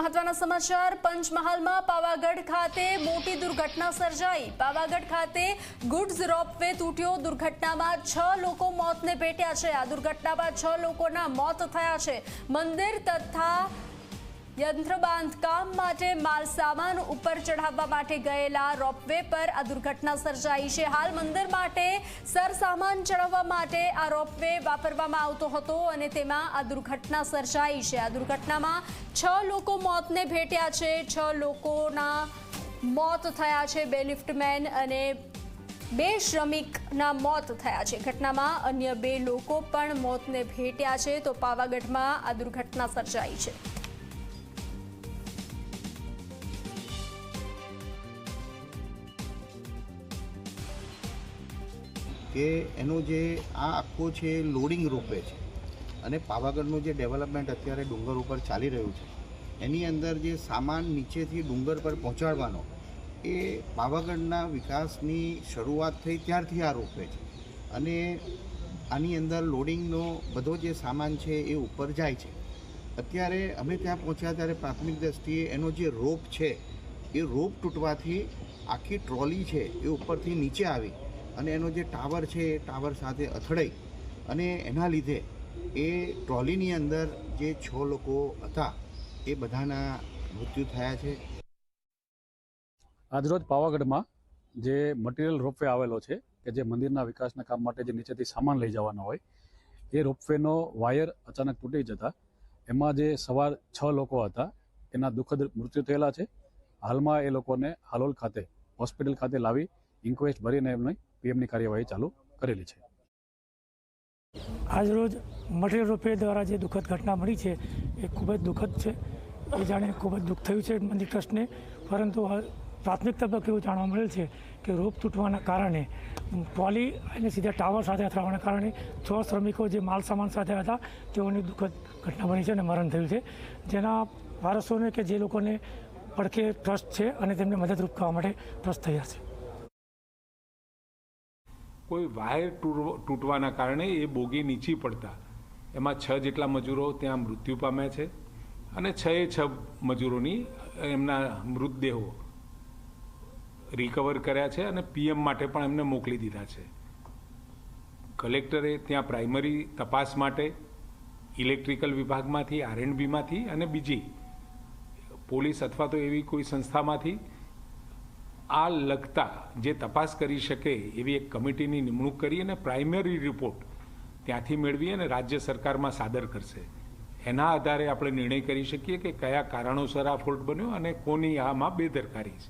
મહત્વના સમાચાર. પંચમહાલમાં પાવાગઢ ખાતે મોટી દુર્ઘટના સર્જાઈ. પાવાગઢ ખાતે ગુડ્સ રોપવે તૂટ્યો. દુર્ઘટનામાં છ લોકો મોતને ભેટ્યા છે. આ દુર્ઘટનામાં છ લોકોના મોત થયા છે. મંદિર તથા યંત્ર બાંધકામ માટે માલ સામાન ઉપર ચઢાવવા માટે ગયેલા રોપવે પર આ દુર્ઘટના સર્જાઈ છે. હાલ મંદિર માટે સરસામાન ચઢાવવા માટે આ રોપવે વાપરવામાં આવતો હતો અને તેમાં આ દુર્ઘટના સર્જાઈ છે. આ દુર્ઘટનામાં છ લોકો મોતને ભેટ્યા છે. છ લોકોના મોત થયા છે બે લિફ્ટમેન અને બે શ્રમિકના મોત થયા છે. ઘટનામાં અન્ય બે લોકો પણ મોતને ભેટ્યા છે. તો પાવાગઢમાં આ દુર્ઘટના સર્જાઈ છે. કે એનું જે આ આખો છે લોડિંગ રોપવે છે. અને પાવાગઢનું જે ડેવલપમેન્ટ અત્યારે ડુંગર ઉપર ચાલી રહ્યું છે, એની અંદર જે સામાન નીચેથી ડુંગર પર પહોંચાડવાનો, એ પાવાગઢના વિકાસની શરૂઆત થઈ ત્યારથી આ રોપવે છે. અને આની અંદર લોડિંગનો બધો જે સામાન છે એ ઉપર જાય છે. અત્યારે અમે ત્યાં પહોંચ્યા ત્યારે પ્રાથમિક દ્રષ્ટિએ એનો જે રોપ છે, એ રોપ તૂટવાથી આખી ટ્રોલી છે એ ઉપરથી નીચે આવી અને એનો જે ટાવર છે, એ ટાવર સાથે અથડાઈ અને એના લીધે એ ટ્રોલીની અંદર જે છ લોકો હતા, એ બધાના મૃત્યુ થયા છે. આજરોજ પાવાગઢમાં જે મટીરિયલ રોપવે આવેલો છે, કે જે મંદિરના વિકાસના કામ માટે જે નીચેથી સામાન લઈ જવાનો હોય, એ રોપવેનો વાયર અચાનક તૂટી જતા એમાં જે સવાર છ લોકો હતા, એના દુઃખદ મૃત્યુ થયેલા છે. હાલમાં એ લોકોને હાલોલ ખાતે, હોસ્પિટલ ખાતે લાવી ઇન્ક્વેસ્ટ ભરીને એમની પીએમની કાર્યવાહી ચાલુ કરેલી છે. આજરોજ મટીરિયલ રૂપે દ્વારા જે દુઃખદ ઘટના મળી છે, એ ખૂબ જ દુઃખદ છે. એ જાણે ખૂબ જ દુઃખ થયું છે મંદિર ટ્રસ્ટને. પરંતુ પ્રાથમિક તબક્કે એવું જાણવા મળેલ છે કે રોપ તૂટવાના કારણે, ટ્રોલી અને સીધા ટાવર સાથે અથડાવાના કારણે છ શ્રમિકો જે માલ સામાન સાથે હતા, તેઓની દુઃખદ ઘટના બની છે અને મરણ થયું છે. જેના વારસોને કે જે લોકોને પડખે ટ્રસ્ટ છે અને તેમને મદદરૂપ કરવા માટે ટ્રસ્ટ થયા છે. કોઈ વાયર તૂટવાના કારણે એ બોગી નીચી પડતા. એમાં છ જેટલા મજૂરો ત્યાં મૃત્યુ પામ્યા છે અને છ એ છ મજૂરોની એમના મૃતદેહો રિકવર કર્યા છે અને પીએમ માટે પણ એમને મોકલી દીધા છે. કલેક્ટરે ત્યાં પ્રાઇમરી તપાસ માટે, ઇલેક્ટ્રિકલ વિભાગમાંથી, આર એન્ડ બીમાંથી અને બીજી પોલીસ અથવા તો એવી કોઈ સંસ્થામાંથી આ લગતા જે તપાસ કરી શકે એવી એક કમિટીની નિમણૂક કરી અને પ્રાઇમરી રિપોર્ટ ત્યાંથી મેળવી અને રાજ્ય સરકારમાં સાદર કરશે. એના આધારે આપણે નિર્ણય કરી શકીએ કે કયા કારણોસર આ ફોલ્ટ બન્યો અને કોની આમાં બેદરકારી છે.